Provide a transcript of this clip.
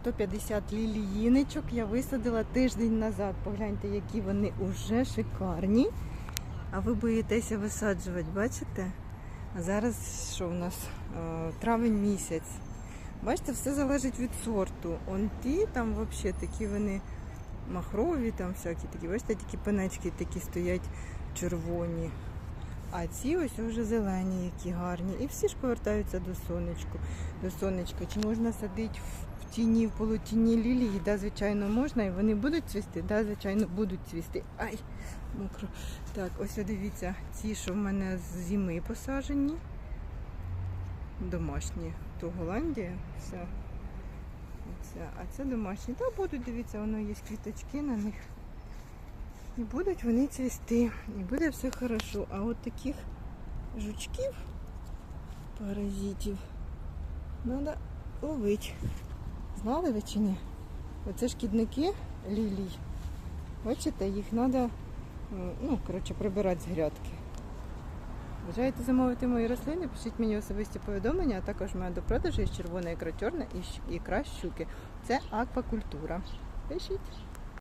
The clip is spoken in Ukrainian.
150 ліліїничок я висадила тиждень назад. Погляньте, які вони уже шикарні. А ви боїтеся висаджувати, бачите? А зараз що у нас Е, травень місяць. Бачите, все залежить від сорту. Он ті там взагалі такі вони махрові, там всякі такі, бачите, такі пенечки такі стоять червоні. А ці ось вже зелені, які гарні. І всі ж повертаються до сонечку, до сонечка. Чи можна садити в в тіні, в полутіні лілії? Да, звичайно, можна. І вони будуть цвісти? Да, звичайно, будуть цвісти. Ай, мокро. Так, ось дивіться, ці, що в мене з зими посаджені. Домашні. То Голландія, вся. Оце. А це домашні. Та будуть, дивіться, воно є квіточки на них. І будуть вони цвісти. І буде все хорошо. А от таких жучків, паразитів, треба ловити. Знали ви чи ні? Оце шкідники лілій. Бачите, їх треба ну, коротше, прибирати з грядки. Бажаєте замовити мої рослини? Пишіть мені особисті повідомлення, а також маю до продажу із червона ікра чорна і ікра щуки. Це аквакультура. Пишіть.